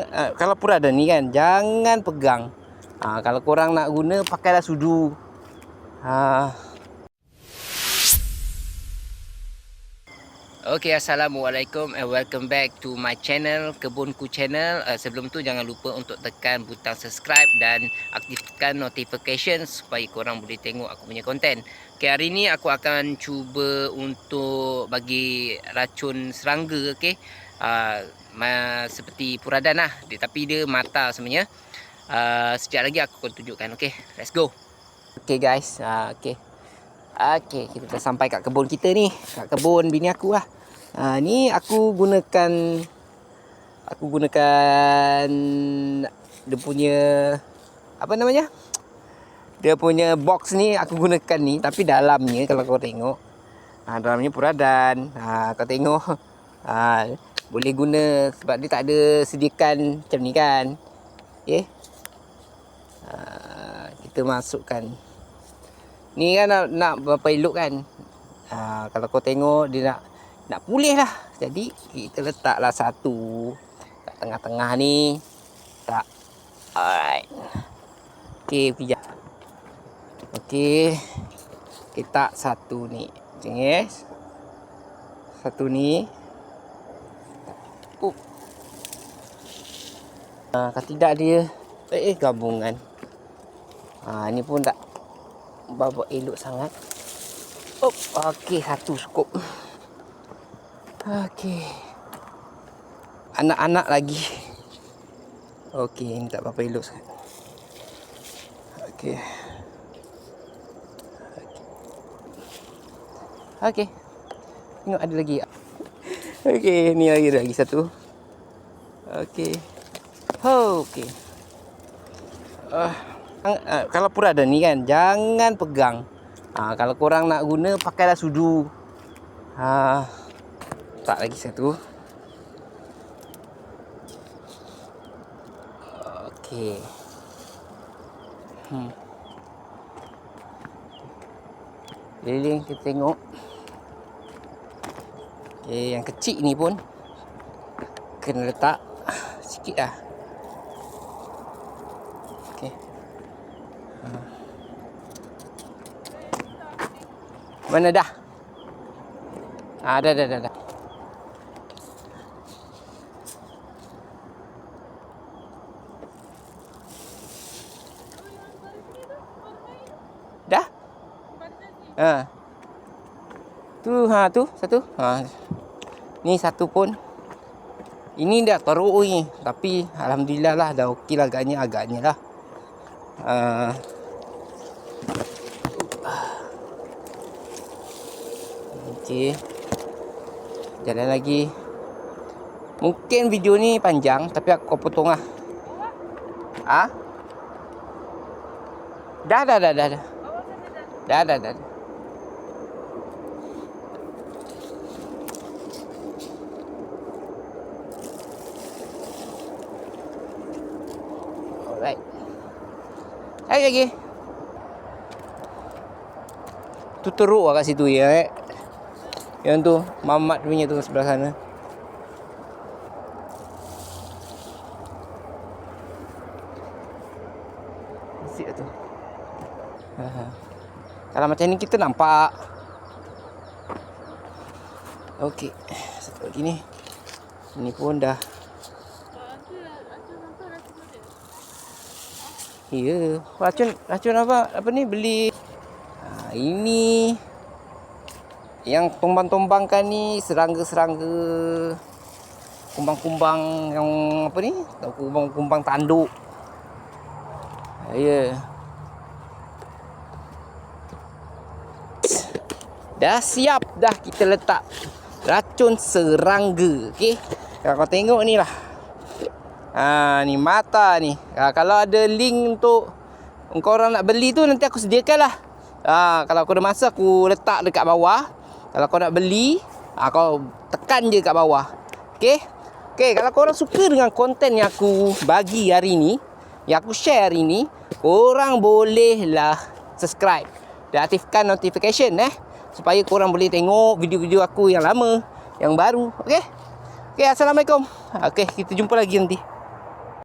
uh, kalau pura ada ni kan jangan pegang. Ha, kalau korang nak guna pakailah sudu. Ha. Okay, Assalamualaikum and welcome back to my channel Kebunku Channel uh, Sebelum tu jangan lupa untuk tekan butang subscribe dan aktifkan notification Supaya korang boleh tengok aku punya konten Okay, hari ni aku akan cuba untuk bagi racun serangga okay? Uh, Seperti puradan lah dia, Tapi dia mata sebenarnya uh, Sekejap lagi aku akan tunjukkan okay? Let's go Okay guys, uh, okay Okey, kita dah sampai kat kebun kita ni. Kat kebun bini aku lah. Ha, ni aku gunakan aku gunakan dia punya apa namanya? Dia punya box ni aku gunakan ni tapi dalamnya kalau kau tengok ha, dalamnya puradan. Ha, kau tengok ha, boleh guna sebab dia tak ada sediakan macam ni kan. Okey. Ha, kita masukkan. Ni kan nak, nak berapa elok kan? Ha, Kalau kau tengok dia nak Nak pulih lah. Jadi kita letaklah satu Kat tengah-tengah ni. Tak. Alright. Okay pijak Okay Kita satu ni. Yes. Satu ni Up. Ha, kalau tidak dia Eh gabungan Ha, ni pun tak babak elok sangat. Oh, okey satu skop. Okey. Anak-anak lagi. Okey, ini tak berapa elok sangat. Okey. Okey. Tengok ada lagi. Okey, ni lagi lagi satu. Okey. Oh, okey. Ah. Uh uh, kalau pura ada ni kan jangan pegang ha, kalau korang nak guna pakailah sudu ha, tak lagi satu Okey. Hmm. Liling kita tengok. Okey, yang kecil ni pun kena letak sikit lah. Mana dah? Ah, dah, dah, dah, dah. Dah? Ha. Tu, ha, tu, satu. Ha. Ni satu pun. Ini dah teruk ni. Tapi, Alhamdulillah lah. Dah okey lah agaknya, agaknya lah. Uh, Okey. Jalan lagi. Mungkin video ni panjang tapi aku potong lah. Ha? Dah dah dah dah. Dah dah dah. dah. Alright. Lagi lagi. Tu teruk lah kat situ ya. Eh. Yang tu Mamat punya tu sebelah sana Asyik tu Kalau macam ni kita nampak Okey Satu lagi ni Ini pun dah Ya, racun racun apa? Apa ni beli? Ha, ini yang tumbang-tumbangkan ni serangga-serangga kumbang-kumbang yang apa ni kumbang-kumbang tanduk ya yeah. dah siap dah kita letak racun serangga okey kalau kau tengok ni lah ha ni mata ni ha, kalau ada link untuk kau orang nak beli tu nanti aku sediakan lah ha, kalau aku ada masa aku letak dekat bawah kalau kau nak beli, ha, kau tekan je kat bawah. Okey? Okey, kalau kau orang suka dengan konten yang aku bagi hari ni, yang aku share hari ni, korang bolehlah subscribe dan aktifkan notification eh supaya korang boleh tengok video-video aku yang lama, yang baru. Okey? Okey, assalamualaikum. Okey, kita jumpa lagi nanti.